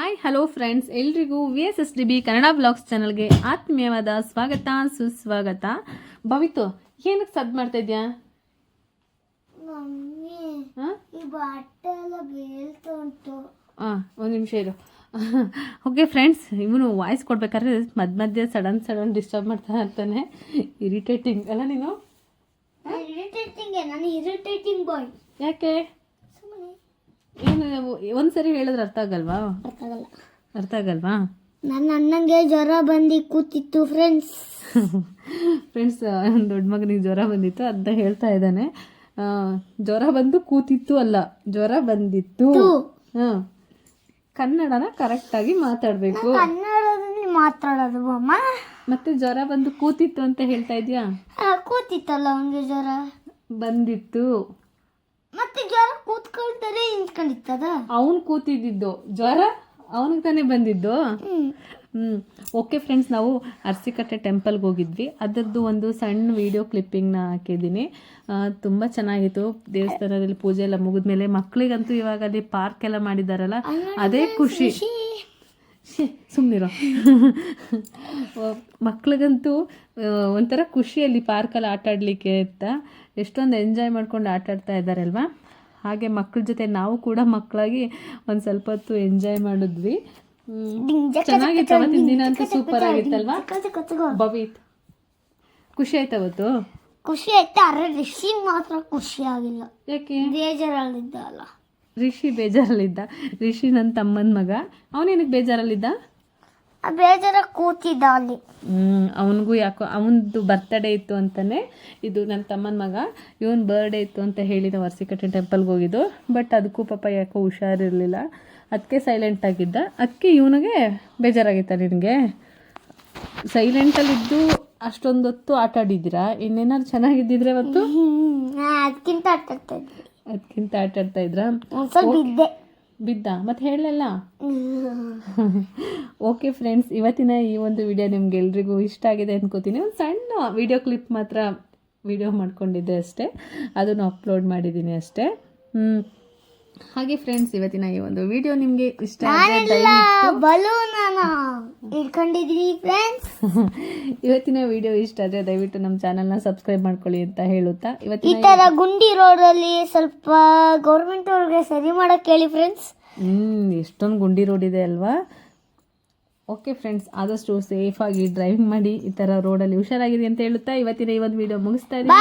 Hi hello friends ಎಲ್ರಿಗೂ V S S D B Kannada blogs ಚಾನಲ್ಗೆ ಆತ್ಮೀಯವಾದ ಸ್ವಾಗತ ಸುಸ್ವಾಗತ. ಭವಿತು ಏನಕ್ಕೆ ಸದ್ ಮಾಡ್ತಾ ಇದ್ಯಾ? ಒಂದು ನಿಮಿಷ ಇರು. ಓಕೆ ಫ್ರೆಂಡ್ಸ್ ಇವನು ವಾಯ್ಸ್ ಕೊಡ್ಬೇಕಾದ್ರೆ ಮಧ್ಯ ಮಧ್ಯೆ ಸಡನ್ ಸಡನ್ ಡಿಸ್ಟರ್ಬ್ ಮಾಡ್ತಾ ಇರ್ತಾನೆ. ಇರಿಟೇಟಿಂಗ್ ಅಲ್ಲ ನೀನು? ಯಾಕೆ? ಏನು ಒಂದ್ಸರಿ ಹೇಳಿದ್ರೆ ಅರ್ಥ ಆಗಲ್ವಾ? ಅರ್ಥ ಆಗಲ್ಲ. ಅರ್ಥ ಆಗಲ್ವಾ? ನನ್ನ ಅಣ್ಣಂಗೆ ಜ್ವರ ಬಂದು ಕೂತಿತ್ತು ಫ್ರೆಂಡ್ಸ್ ಫ್ರೆಂಡ್ಸ್ ದೊಡ್ಡ ಮಗನಿಗೆ ಜ್ವರ ಬಂದಿತ್ತು ಅಂತ ಹೇಳ್ತಾ ಇದ್ದಾನೆ. ಜ್ವರ ಬಂದು ಕೂತಿತ್ತು ಅಲ್ಲ ಜ್ವರ ಬಂದಿತ್ತು. ಹಾಂ. ಕನ್ನಡನ ಕರೆಕ್ಟಾಗಿ ಮಾತಾಡಬೇಕು. ಕನ್ನಡದಲ್ಲಿ ಮಾತಾಡೋದು ಅಮ್ಮ ಮತ್ತೆ ಜ್ವರ ಬಂದು ಕೂತಿತ್ತು ಅಂತ ಹೇಳ್ತಾ ಇದೆಯಾ? ಕೂತಿತ್ತಲ್ಲ ಅವನಿಗೆ ಜ್ವರ. ಬಂದಿತ್ತು. ಜ್ವರ ಕೂತ್ಕೊಳ್ತಾರೆ ನಿಂತ್ಕೊಂಡಿತ್ತದ? ಅವನು ಕೂತಿದ್ದಿದ್ದು. ಜ್ವರ ಅವನಿಗೆ ತಾನೇ ಬಂದಿದ್ದು. ಹ್ಮ್. ಹ್ಞೂ ಓಕೆ ಫ್ರೆಂಡ್ಸ್ ನಾವು ಅರಸಿಕಟ್ಟೆ ಟೆಂಪಲ್ಗೆ ಹೋಗಿದ್ವಿ. ಅದರದ್ದು ಒಂದು ಸಣ್ಣ ವಿಡಿಯೋ ಕ್ಲಿಪ್ಪಿಂಗ್ನ ಹಾಕಿದ್ದೀನಿ. ತುಂಬ ಚೆನ್ನಾಗಿತ್ತು. ದೇವಸ್ಥಾನದಲ್ಲಿ ಪೂಜೆ ಎಲ್ಲ ಮುಗಿದ್ಮೇಲೆ ಮಕ್ಕಳಿಗಂತೂ ಇವಾಗ ಅಲ್ಲಿ ಪಾರ್ಕ್ ಎಲ್ಲ ಮಾಡಿದಾರಲ್ಲ ಅದೇ ಖುಷಿ. ಸುಮ್ಮನಿರೋ ಮಕ್ಳಿಗಂತೂ ಒಂಥರ ಖುಷಿಯಲ್ಲಿ ಪಾರ್ಕಲ್ಲಿ ಆಟ ಆಡಲಿಕ್ಕೆ ಅಂತ ಎಷ್ಟೊಂದು ಎಂಜಾಯ್ ಮಾಡ್ಕೊಂಡು ಆಟ ಆಡ್ತಾ ಇದ್ದಾರಲ್ವಾ ಹಾಗೆ ಮಕ್ಕಳ ಜೊತೆ ನಾವು ಕೂಡ ಮಕ್ಕಳಾಗಿ ಒಂದು ಸ್ವಲ್ಪ ಹೊತ್ತು ಎಂಜಾಯ್ ಮಾಡಿದ್ವಿ. ಚೆನ್ನಾಗಿತ್ತು ದಿನ ಅಂತ ಸೂಪರ್ ಆಗಿತ್ತಲ್ವಾ? ಭವಿತ್ ಖುಷಿ ಆಯ್ತು ಅವತ್ತು? ಖುಷಿ ಆಯ್ತು ಅರೆ ರಿಷಿ ಮಾತ್ರ ಖುಷಿ ಆಗಿಲ್ಲ. ಯಾಕೆ? ಬೇಜಾರಲ್ಲಿದ್ದ ಅಲ್ಲ. ರಿಷಿ ಬೇಜಾರಲ್ಲಿದ್ದ. ರಿಷಿ ನನ್ನ ತಮ್ಮನ ಮಗ. ಅವನೇನಕ್ಕೆ ಬೇಜಾರಲ್ಲಿದ್ದ? ಬೇಜಾರ ಕೂತಿದ್ದ ಅಲ್ಲಿ ಹ್ಮ್ ಅವನಿಗೂ ಯಾಕೋ ಅವನದು ಬರ್ತಡೇ ಇತ್ತು ಅಂತಾನೆ ಇದು ನನ್ನ ತಮ್ಮನ ಮಗ ಇವನ್ ಬರ್ಡೇ ಇತ್ತು ಅಂತ ಹೇಳಿ ವರ್ಸಿಕಟ್ಟೆ ಟೆಂಪಲ್ಗೆ ಹೋಗಿದ್ದು ಬಟ್ ಅದಕ್ಕೂ ಪಾಪ ಯಾಕೋ ಹುಷಾರಿರಲಿಲ್ಲ. ಅದಕ್ಕೆ ಸೈಲೆಂಟ್ ಆಗಿದ್ದ. ಅದಕ್ಕೆ ಇವನಿಗೆ ಬೇಜಾರಾಗಿತ್ತ ನಿನಗೆ. ಸೈಲೆಂಟಲ್ಲಿದ್ದು ಅಷ್ಟೊಂದು ಹೊತ್ತು ಆಟ ಆಡಿದ್ದೀರಾ? ಇನ್ನೇನಾದ್ರು ಚೆನ್ನಾಗಿದ್ದಿದ್ರೆ ಅವತ್ತು ಅದಕ್ಕಿಂತ ಆಟ ಆಡ್ತಾ ಇದ್ರಾ? ಬಿದ್ದೆ ಮತ್ತೆ ಹೇಳಲ್ಲ ಓಕೆ ಫ್ರೆಂಡ್ಸ್ ಇವತ್ತಿನ ಈ ಒಂದು ವಿಡಿಯೋ ನಿಮ್ಗೆ ಎಲ್ರಿಗೂ ಇಷ್ಟ ಆಗಿದೆ ಅನ್ಕೋತೀನಿ. ಒಂದು ಸಣ್ಣ ವಿಡಿಯೋ ಕ್ಲಿಪ್ ಮಾತ್ರ ವಿಡಿಯೋ ಮಾಡ್ಕೊಂಡಿದ್ದೆ ಅಷ್ಟೇ. ಅದನ್ನು ಅಪ್ಲೋಡ್ ಮಾಡಿದ್ದೀನಿ ಅಷ್ಟೇ. ಹ್ಞೂ ಹಾಗೆ ಫ್ರೆಂಡ್ಸ್ ಇವತ್ತಿನ ಈ ಒಂದು ವಿಡಿಯೋ ನಿಮಗೆ ಇಷ್ಟ ದಯವಿಟ್ಟು ಫ್ರೆಂಡ್ಸ್ ಇವತ್ತಿನ ವಿಡಿಯೋ ಇಷ್ಟ ಆದರೆ ದಯವಿಟ್ಟು ನಮ್ಮ ಚಾನಲ್ನ ಸಬ್ಸ್ಕ್ರೈಬ್ ಮಾಡ್ಕೊಳ್ಳಿ ಅಂತ ಹೇಳುತ್ತಾ. ಈ ಇವತ್ತಿನ ತರ ಗುಂಡಿ ರೋಡಲ್ಲಿ ಅಲ್ಲಿ ಸ್ವಲ್ಪ ಗೌರ್ಮೆಂಟ್ ಅವ್ರಿಗೆ ಸರಿ ಮಾಡಕ್ಕೆ ಹೇಳಿ ಫ್ರೆಂಡ್ಸ್ ಹ್ಮ್ ಎಷ್ಟೊಂದು ಗುಂಡಿ ರೋಡ್ ಇದೆ ಅಲ್ವಾ? ಓಕೆ ಫ್ರೆಂಡ್ಸ್ ಆದಷ್ಟು ಸೇಫಾಗಿ ಡ್ರೈವಿಂಗ್ ಮಾಡಿ ಈ ಥರ ರೋಡಲ್ಲಿ ಹುಷಾರಾಗಿದೆ ಅಂತ ಹೇಳುತ್ತಾ. ಇವತ್ತಿನ ಈ ಒಂದು ವಿಡಿಯೋ ಮುಗಿಸ್ತಾ ಇದ್ದೀನಿ